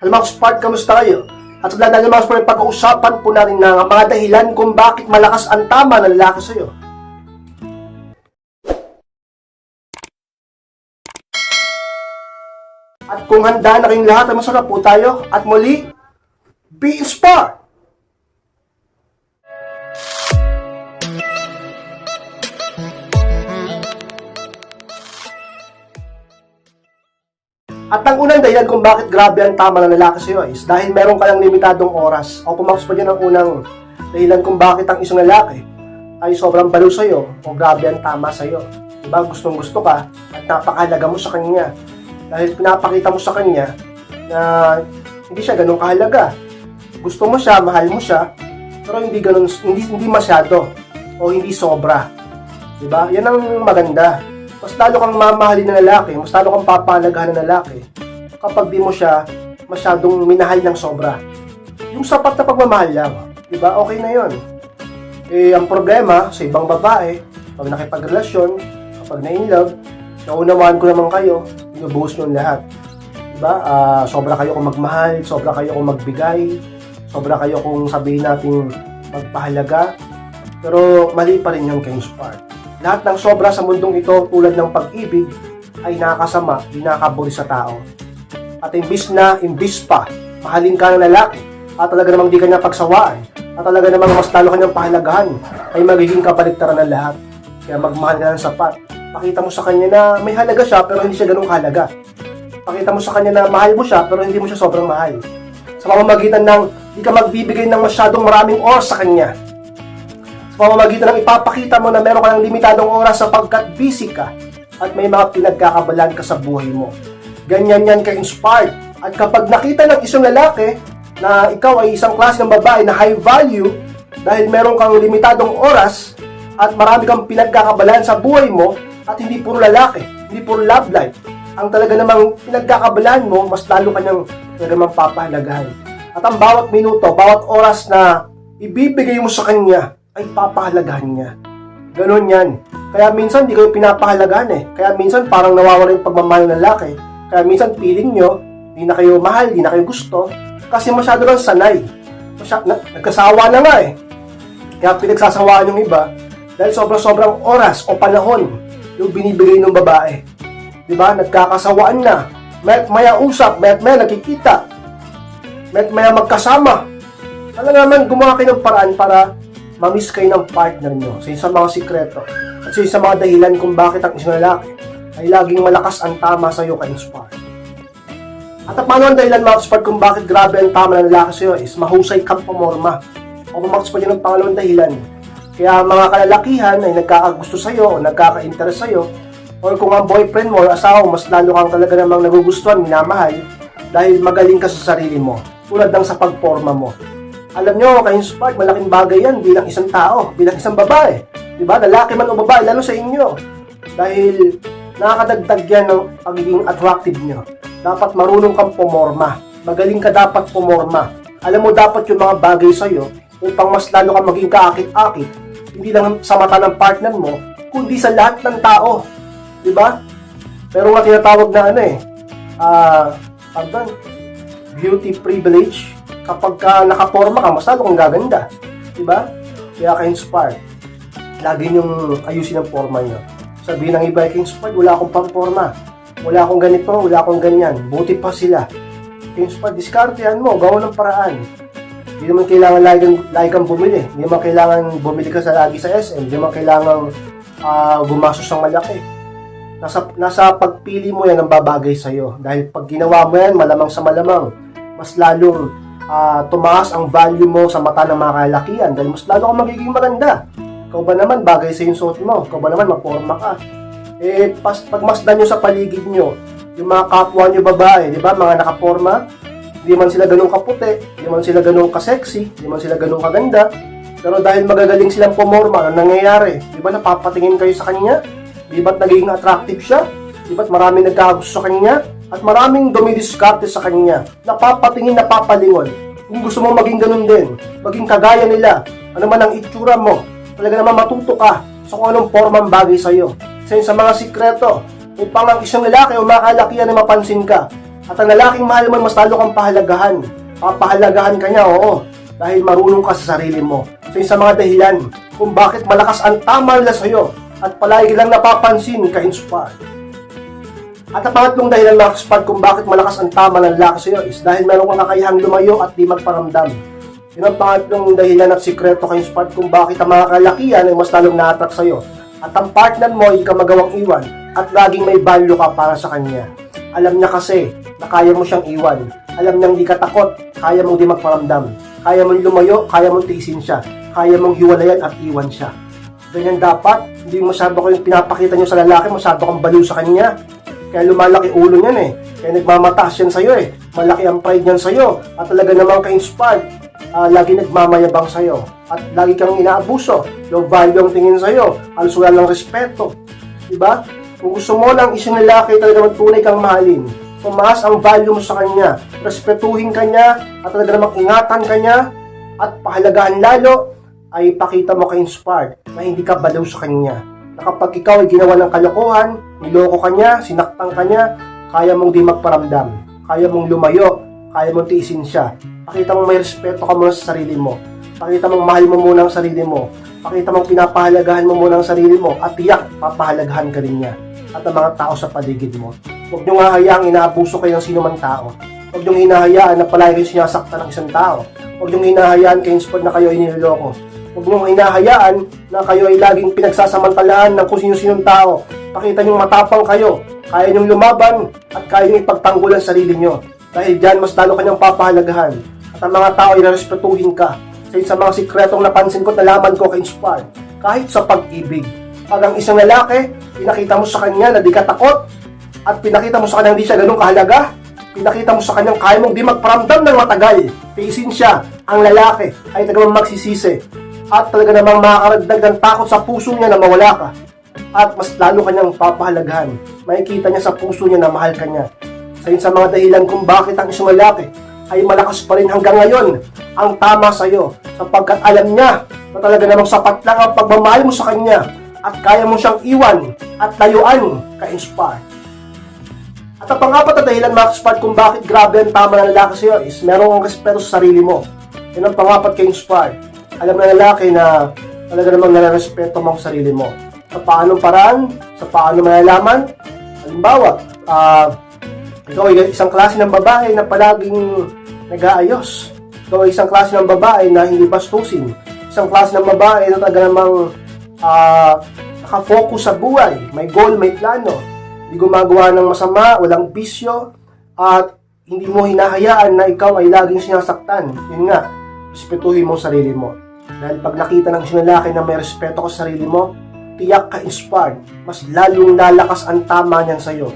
Hello mga Spark, kamusta kayo? At sa natin mga Spark, pag-uusapan po natin na mga dahilan kung bakit malakas ang tama ng lalaki sa'yo. At kung handa na kayong lahat, ay masarap po tayo. At muli, be inspired! At ang unang dahilan kung bakit grabe ang tama ng lalaki sa'yo is dahil meron ka lang limitadong oras. O pumakas pa dyan ang unang dahilan kung bakit ang isang lalaki ay sobrang balo sa'yo o grabe ang tama sa'yo. Diba? Gustong gusto ka at napakahalaga mo sa kanya. Dahil pinapakita mo sa kanya na hindi siya ganun kahalaga. Gusto mo siya, mahal mo siya, pero hindi ganun, hindi, hindi masyado o hindi sobra. Diba? Yan ang maganda mas lalo kang mamahalin ng lalaki, mas lalo kang papahalagahan ng lalaki kapag di mo siya masyadong minahal ng sobra. Yung sapat na pagmamahal lang, di ba? Okay na yon. Eh, ang problema sa ibang babae, pag nakipagrelasyon, kapag na-inlove, naunawaan ko naman kayo, binubuhos nyo lahat. Di ba? Ah, sobra kayo kung magmahal, sobra kayo kung magbigay, sobra kayo kung sabihin natin magpahalaga, pero mali pa rin yun kayong spark. Lahat ng sobra sa mundong ito tulad ng pag-ibig ay nakakasama, di nakakaburi sa tao. At imbis na, imbis pa, mahalin ka ng lalaki at talaga namang di kanya pagsawaan at talaga namang mas lalo kanyang pahalagahan ay magiging kapaligtaran ng lahat. Kaya magmahal ka ng sapat. Pakita mo sa kanya na may halaga siya pero hindi siya ganun kahalaga. Pakita mo sa kanya na mahal mo siya pero hindi mo siya sobrang mahal. Sa pamamagitan ng di ka magbibigay ng masyadong maraming oras sa kanya pamamagitan ng ipapakita mo na meron ka ng limitadong oras sapagkat busy ka at may mga pinagkakabalan ka sa buhay mo. Ganyan yan ka-inspired. At kapag nakita ng isang lalaki na ikaw ay isang klase ng babae na high value dahil meron kang limitadong oras at marami kang pinagkakabalan sa buhay mo at hindi puro lalaki, hindi puro love life. Ang talaga namang pinagkakabalan mo, mas lalo kanyang talaga namang papahalagahan. At ang bawat minuto, bawat oras na ibibigay mo sa kanya, ay papahalagahan niya. Ganon yan. Kaya minsan di kayo pinapahalagahan eh. Kaya minsan parang nawawala yung pagmamahal ng lalaki. Kaya minsan feeling nyo, di na kayo mahal, di na kayo gusto. Kasi masyado lang sanay. Masya, na, nagkasawa na nga eh. Kaya pinagsasawaan yung iba dahil sobrang-sobrang oras o panahon yung binibigay ng babae. Di ba? Nagkakasawaan na. May, maya usap, may, may nakikita. May, maya magkasama. Alam naman, gumawa kayo ng paraan para mamiss kayo ng partner nyo sa isang mga sikreto at sa isang mga dahilan kung bakit ang isang lalaki ay laging malakas ang tama sa iyo ka-inspire. At ang paano ang dahilan mga expert kung bakit grabe ang tama ng lalaki sa iyo is mahusay kang pumorma. O pumakas pa dyan ang pangalawang dahilan. Kaya mga kalalakihan ay nagkakagusto sa iyo o nagkaka-interest sa iyo or kung ang boyfriend mo or asawa mas lalo kang talaga namang nagugustuhan, minamahal dahil magaling ka sa sarili mo tulad ng sa pagporma mo. Alam nyo, spark, malaking bagay yan bilang isang tao, bilang isang babae. Di ba? Lalaki man o babae, lalo sa inyo. Dahil nakakadagdag yan ng pagiging attractive nyo. Dapat marunong kang pumorma. Magaling ka dapat pumorma. Alam mo dapat yung mga bagay sa'yo upang mas lalo kang maging kaakit-akit. Hindi lang sa mata ng partner mo, kundi sa lahat ng tao. Di ba? Pero nga tinatawag na ano eh, ah, uh, beauty privilege kapag ka nakaporma ka, mas lalo kang gaganda. Diba? Kaya ka-inspire. Lagi niyong ayusin ang forma niyo. Sabihin ng iba, ka-inspired, wala akong pang-forma. Wala akong ganito, wala akong ganyan. Buti pa sila. Ka-inspired, diskartehan mo, gawa ng paraan. Hindi naman kailangan lagi, lagi kang bumili. Hindi naman kailangan bumili ka sa lagi sa SM. Hindi naman kailangan uh, gumastos ng malaki. Nasa, nasa pagpili mo yan ang babagay sa'yo. Dahil pag ginawa mo yan, malamang sa malamang, mas lalong uh, tumaas ang value mo sa mata ng mga kalakihan dahil mas lalo kang magiging maganda. Ikaw ba naman bagay sa yung suot mo? Ikaw ba naman magporma ka? Eh, pas, pagmasdan nyo sa paligid nyo, yung mga kapwa nyo babae, di ba, mga nakaporma, hindi man sila ganun kaputi, hindi man sila ganun kasexy, hindi man sila ganun kaganda, pero dahil magagaling silang pumorma, ano nangyayari? Di ba napapatingin kayo sa kanya? Di ba't nagiging attractive siya? Di ba't maraming nagkagusto sa kanya? At maraming dumidiskarte sa kanya. Napapatingin, napapalingon. Kung gusto mo maging ganun din, maging kagaya nila, ano man ang itsura mo, talaga naman matuto ka sa kung anong formang bagay sa'yo. Sa sa mga sikreto, upang ang isang lalaki o mga kalakihan na mapansin ka, At ang lalaking mahal mo, mas lalo kang pahalagahan. Papahalagahan ka niya, oo. Dahil marunong ka sa sarili mo. So sa mga dahilan kung bakit malakas ang tama nila sa'yo at palagi lang napapansin ka-inspire. At ang pangatlong dahilan mga kaspad kung bakit malakas ang tama ng lalaki sa'yo is dahil meron kang kakayahang lumayo at di magparamdam. Yun ang pangatlong dahilan at sikreto kay Spad kung bakit ang mga kalakihan ay mas lalong na-attract sa'yo. At ang partner mo ay ka magawang iwan at laging may value ka para sa kanya. Alam niya kasi na kaya mo siyang iwan. Alam niyang di ka takot, kaya mong di magparamdam. Kaya mong lumayo, kaya mong tiisin siya. Kaya mong hiwalayan at iwan siya. Ganyan dapat, hindi masyado ko yung pinapakita niyo sa lalaki, masyado kang baliw sa kanya. Kaya lumalaki ulo niyan eh. Kaya nagmamataas yan sa'yo eh. Malaki ang pride niyan sa'yo. At talaga namang ka-inspired. Ah, lagi nagmamayabang sa'yo. At lagi kang inaabuso. Low value ang tingin sa'yo. Halos wala lang respeto. Diba? Kung gusto mo lang isang lalaki talaga tunay kang mahalin. Tumaas ang value mo sa kanya. Respetuhin kanya. At talaga namang ingatan kanya. At pahalagahan lalo ay pakita mo ka-inspired na hindi ka baliw sa kanya. Kapag ikaw ay ginawa ng kalokohan, niloko ka niya, sinaktan ka niya, kaya mong di magparamdam. Kaya mong lumayo, kaya mong tiisin siya. Pakita mong may respeto ka muna sa sarili mo. Pakita mong mahal mo muna ang sarili mo. Pakita mong pinapahalagahan mo muna ang sarili mo at tiyak, papahalagahan ka rin niya. At ang mga tao sa paligid mo. Huwag niyong hahayaang inaabuso kayo ng sino man tao. Huwag niyong hinahayaan na palagi kayo sinasaktan ng isang tao. Huwag niyong hinahayaan kayo na kayo ay niloloko. Huwag niyong hinahayaan na kayo ay laging pinagsasamantalaan ng kung sino-sinong tao. Pakita niyong matapang kayo. Kaya niyong lumaban at kaya niyong ipagtanggol ang sarili niyo. Dahil dyan, mas lalo kanyang papahalagahan. At ang mga tao ay narespetuhin ka. Sa sa mga sikretong napansin ko, nalaman ko ka-inspired. Kahit sa pag-ibig. Pag ang isang lalaki, pinakita mo sa kanya na di ka takot, at pinakita mo sa kanya hindi siya ganun kahalaga, pinakita mo sa kanyang kaya mong di magparamdam ng matagal. Tiisin siya, ang lalaki ay talagang magsisisi at talaga namang makakaragdag ng takot sa puso niya na mawala ka. At mas lalo kanyang papahalagahan. Makikita niya sa puso niya na mahal ka niya. Sa yun sa mga dahilan kung bakit ang isang lalaki ay malakas pa rin hanggang ngayon ang tama sa iyo sapagkat alam niya na talaga namang sapat lang ang pagmamahal mo sa kanya at kaya mo siyang iwan at layuan ka-inspire. At ang pangapat na dahilan mga kaspad kung bakit grabe ang tama ng lalaki sa iyo is meron kang respeto sa sarili mo. Yan ang pangapat kay inspire. Alam ng lalaki na talaga namang nare-respeto mo ang sarili mo. Sa paanong paraan, sa paano malalaman. Halimbawa, ah, ikaw ay isang klase ng babae na palaging nag-aayos. Ikaw ay isang klase ng babae na hindi bastusin. Isang klase ng babae na talaga namang ah, nakafocus sa buhay. May goal, may plano. Hindi gumagawa ng masama, walang bisyo, at hindi mo hinahayaan na ikaw ay laging sinasaktan. Yun nga, respetuhin mo sarili mo. Dahil pag nakita ng isang lalaki na may respeto ka sa sarili mo, tiyak ka inspired, mas lalong lalakas ang tama niyan sa'yo.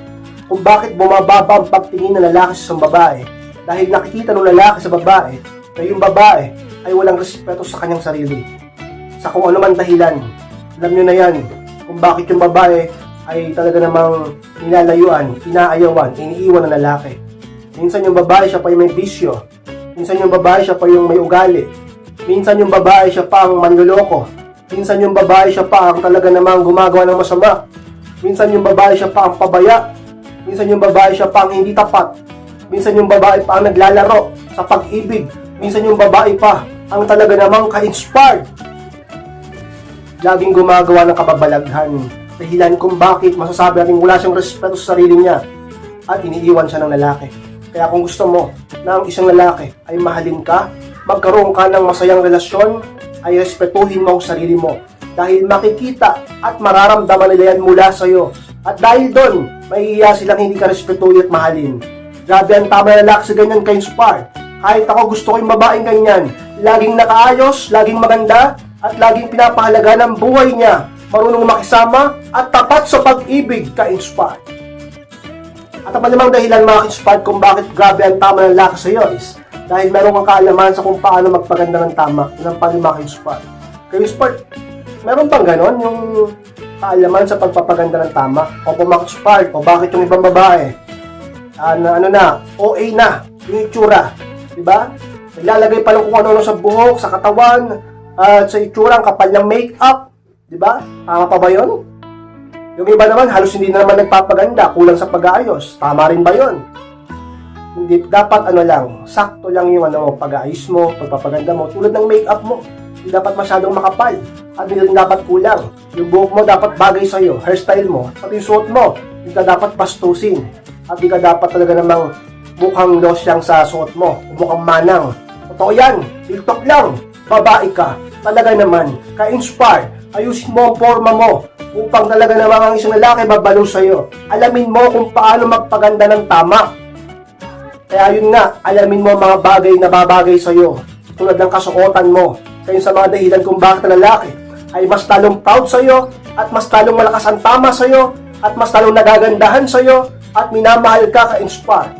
Kung bakit bumababa ang pagtingin ng lalaki sa babae, dahil nakikita ng lalaki sa babae na yung babae ay walang respeto sa kanyang sarili. Sa kung ano man dahilan, alam nyo na yan, kung bakit yung babae ay talaga namang nilalayuan, inaayawan, iniiwan ng lalaki. Minsan yung babae siya pa yung may bisyo. Minsan yung babae siya pa yung may ugali. Minsan yung babae siya pa ang manloloko. Minsan yung babae siya pa ang talaga namang gumagawa ng masama. Minsan yung babae siya pa ang pabaya. Minsan yung babae siya pa ang hindi tapat. Minsan yung babae pa ang naglalaro sa pag-ibig. Minsan yung babae pa ang talaga namang ka-inspired. Laging gumagawa ng kababalaghan. Dahilan kung bakit masasabi natin wala siyang respeto sa sarili niya at iniiwan siya ng lalaki. Kaya kung gusto mo na ang isang lalaki ay mahalin ka, magkaroon ka ng masayang relasyon, ay respetuhin mo ang sarili mo. Dahil makikita at mararamdaman nila yan mula sa iyo. At dahil doon, mahihiya silang hindi ka respetuhin at mahalin. Grabe ang tama na lalaki sa ganyan ka-inspire. Kahit ako gusto ko yung babaeng ganyan. Laging nakaayos, laging maganda, at laging pinapahalaga ng buhay niya. Marunong makisama at tapat sa pag-ibig ka-inspire. At ang malamang dahilan mga ka-inspired kung bakit grabe ang tama ng lalaki sa iyo is dahil meron kang kaalaman sa kung paano magpaganda ng tama ng palima ka-inspired. Ka-inspired, meron bang ganon yung kaalaman sa pagpapaganda ng tama? O kung mga o bakit yung ibang babae? Na, ano na, OA na, yung itsura. Diba? Naglalagay pa lang kung ano-ano sa buhok, sa katawan, at sa itsura, ang kapal ng make-up. Diba? Tama pa ba yun? Yung iba naman, halos hindi na naman nagpapaganda, kulang sa pag-aayos. Tama rin ba yun? Hindi, dapat ano lang, sakto lang yung ano mo, pag-aayos mo, pagpapaganda mo, tulad ng makeup mo. Hindi dapat masyadong makapal. At hindi dapat kulang. Yung buhok mo dapat bagay sa'yo, hairstyle mo, pati yung suot mo, hindi ka dapat bastusin. At hindi ka dapat talaga namang mukhang losyang sa suot mo, mukhang manang. Totoo yan, TikTok lang, babae ka. Talaga naman, ka-inspire, ayusin mo ang forma mo upang talaga namang ang isang lalaki babalo sa'yo. Alamin mo kung paano magpaganda ng tama. Kaya yun nga, alamin mo ang mga bagay na babagay sa'yo. Tulad ng kasuotan mo. Kaya sa mga dahilan kung bakit lalaki ay mas talong proud sa'yo at mas talong malakas ang tama sa'yo at mas talong nagagandahan sa'yo at minamahal ka ka-inspire.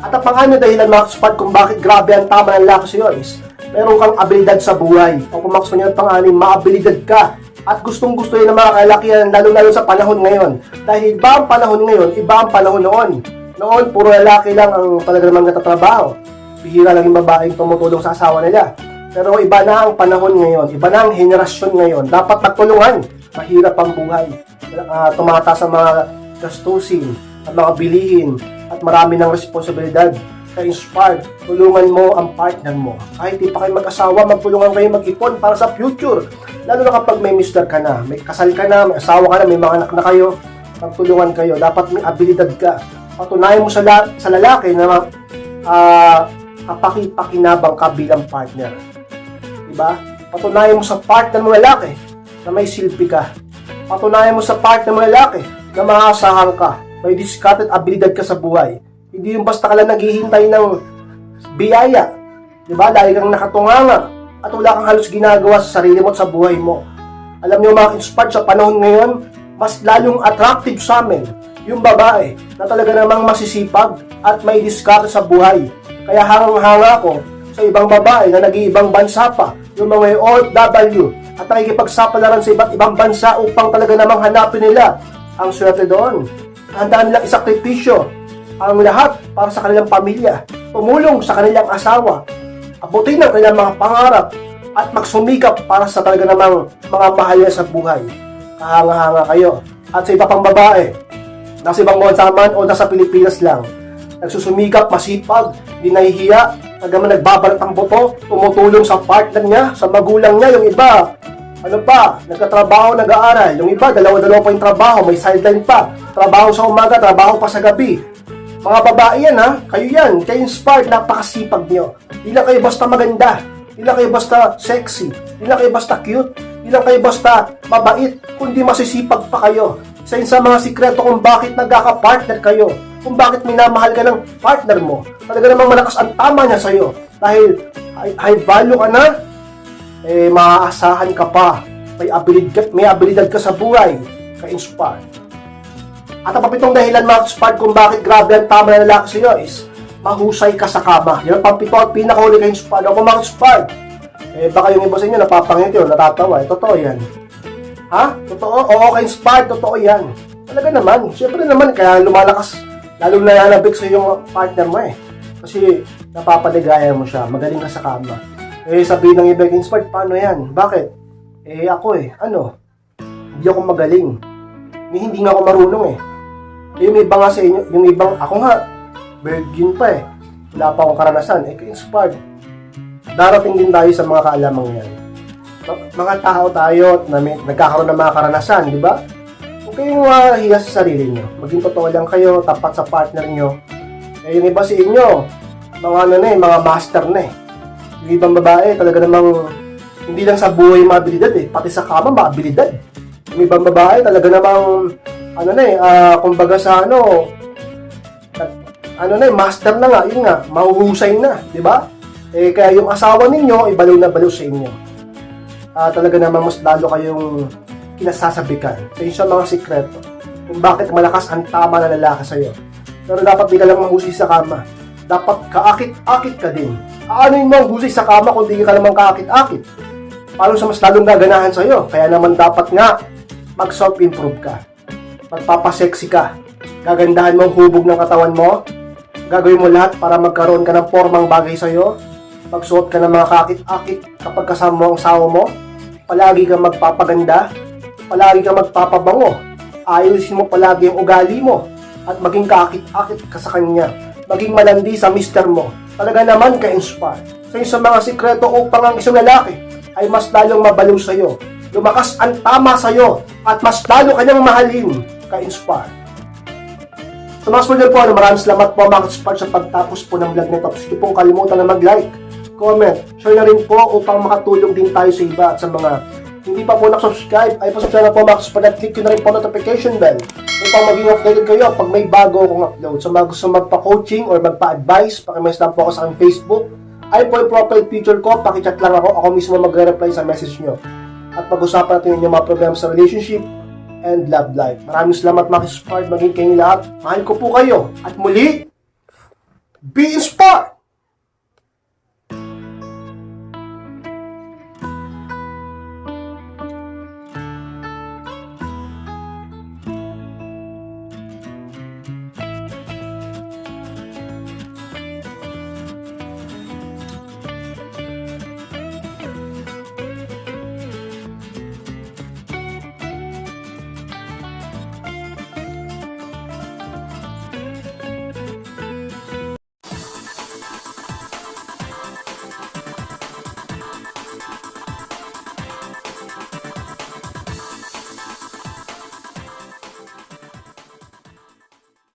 At ang pangano dahilan mga kasupad kung bakit grabe ang tama ng lalaki sa'yo is meron kang abilidad sa buhay. O kung makasunin ang panganin, maabilidad ka. At gustong gusto yun ng mga kalakihan, lalo-lalo sa panahon ngayon. Dahil iba ang panahon ngayon, iba ang panahon noon. Noon, puro lalaki lang ang talaga namang natatrabaho. Bihira lang yung babaeng tumutulong sa asawa nila. Pero iba na ang panahon ngayon, iba na ang henerasyon ngayon. Dapat magtulungan. Mahirap ang buhay. Uh, tumataas ang mga gastusin, at mga bilihin, at marami ng responsibilidad. Ka-inspired, tulungan mo ang partner mo. Kahit di pa kayo mag-asawa, magtulungan kayo mag-ipon para sa future. Lalo na kapag may mister ka na, may kasal ka na, may asawa ka na, may mga anak na kayo, magtulungan kayo. Dapat may abilidad ka. Patunayan mo sa, la- sa lalaki na uh, kapakipakinabang ka bilang partner. Diba? Patunayan mo sa partner mo lalaki na may silbi ka. Patunayan mo sa partner mo lalaki na maasahan ka. May discarded abilidad ka sa buhay. Hindi yung basta ka lang naghihintay ng biyaya. Diba? Dahil kang nakatunganga at wala kang halos ginagawa sa sarili mo at sa buhay mo. Alam niyo mga inspired sa panahon ngayon, mas lalong attractive sa amin yung babae na talaga namang masisipag at may diskarte sa buhay. Kaya hangang-hanga ko sa ibang babae na nag-iibang bansa pa, yung mga OFW at nakikipagsapalaran sa iba't ibang bansa upang talaga namang hanapin nila ang swerte doon. Handa nilang isakripisyo ang lahat para sa kanilang pamilya, tumulong sa kanilang asawa, abutin ang kanilang mga pangarap at magsumikap para sa talaga namang mga mahal sa buhay. Kahanga-hanga kayo. At sa iba pang babae, nasa ibang bansa man o nasa Pilipinas lang, nagsusumikap, masipag, di nahihiya, nagaman nagbabalat ang boto, tumutulong sa partner niya, sa magulang niya, yung iba, ano pa, nagkatrabaho, nag-aaral, yung iba, dalawa-dalawa pa yung trabaho, may sideline pa, trabaho sa umaga, trabaho pa sa gabi, mga babae yan ha, kayo yan, kayo inspired, napakasipag nyo. Hindi lang kayo basta maganda, hindi lang kayo basta sexy, hindi lang kayo basta cute, hindi lang kayo basta mabait, kundi masisipag pa kayo. Isa yun mga sikreto kung bakit nagkaka-partner kayo, kung bakit minamahal ka ng partner mo. Talaga namang malakas ang tama niya sa'yo. Dahil high, value ka na, eh maaasahan ka pa. May abilidad, may abilidad ka sa buhay, ka-inspired. At ang papitong dahilan mga spart kung bakit grabe ang tama na lalaki sa'yo is mahusay ka sa kama. Yan ang pampito at pinakahuli kayong spart. Ako mga spart. Eh baka yung iba sa inyo napapangit yun, natatawa. Eh, totoo yan. Ha? Totoo? Oo kayong spart, totoo yan. Talaga naman. Siyempre naman, kaya lumalakas. Lalo na nanabik sa yung partner mo eh. Kasi napapaligayan mo siya. Magaling ka sa kama. Eh sabihin ng iba spart, paano yan? Bakit? Eh ako eh, ano? Hindi ako magaling. Eh, hindi nga ako marunong eh. Yung iba nga sa inyo, yung ibang, ako nga, virgin pa eh. Wala pa akong karanasan. Eh, inspired. Darating din tayo sa mga kaalamang yan. Mga tao tayo na may, nagkakaroon ng mga karanasan, di ba? Huwag kayong uh, sa sarili nyo. Maging totoo lang kayo, tapat sa partner nyo. Eh, yung iba sa inyo, mga ano na eh, mga master na eh. Yung ibang babae, talaga namang hindi lang sa buhay maabilidad eh, pati sa kama maabilidad. Yung ibang babae, talaga namang ano na eh, uh, kumbaga sa ano, ano na eh, master na nga, yun nga, mahuhusay na, di ba? Eh, kaya yung asawa ninyo, ibaliw na baliw sa inyo. Uh, talaga naman mas lalo kayong kinasasabikan. Yun siya mga sikreto. Kung bakit malakas ang tama na lalaki sa'yo. Pero dapat di ka lang mahusay sa kama. Dapat kaakit-akit ka din. Ano yung mahusay sa kama kung di ka naman kaakit-akit? Paano sa mas lalong gaganahan sa'yo? Kaya naman dapat nga, mag-self-improve ka magpapasexy ka. Gagandahan mo ang hubog ng katawan mo. Gagawin mo lahat para magkaroon ka ng formang bagay sa'yo. Magsuot ka ng mga kakit-akit kapag kasama mo ang sawa mo. Palagi kang magpapaganda. Palagi kang magpapabango. Ayusin mo palagi ang ugali mo. At maging kakit-akit ka sa kanya. maging malandi sa mister mo. Talaga naman ka-inspire. Sa sa mga sikreto upang ang isang lalaki ay mas lalong mabaliw sa'yo. Lumakas ang tama sa'yo at mas lalo kanyang mahalin ka-inspire. Sa mga spoiler po, ano, maraming salamat po mga ka-inspire sa pagtapos po ng vlog nito. Please po kalimutan na mag-like, comment, share na rin po upang makatulong din tayo sa iba at sa mga hindi pa po nakasubscribe, ay pasubscribe na po mga at click nyo na rin po notification bell upang maging updated kayo pag may bago akong upload. Sa mga gusto magpa-coaching or magpa-advise, pakimess lang po ako sa aking Facebook. Ay po yung profile picture ko, pakichat lang ako, ako mismo magre-reply sa message nyo. At pag-usapan natin yung mga problema sa relationship and love life. Maraming salamat mga ka-inspired, maging kayong lahat. Mahal ko po kayo. At muli, be inspired!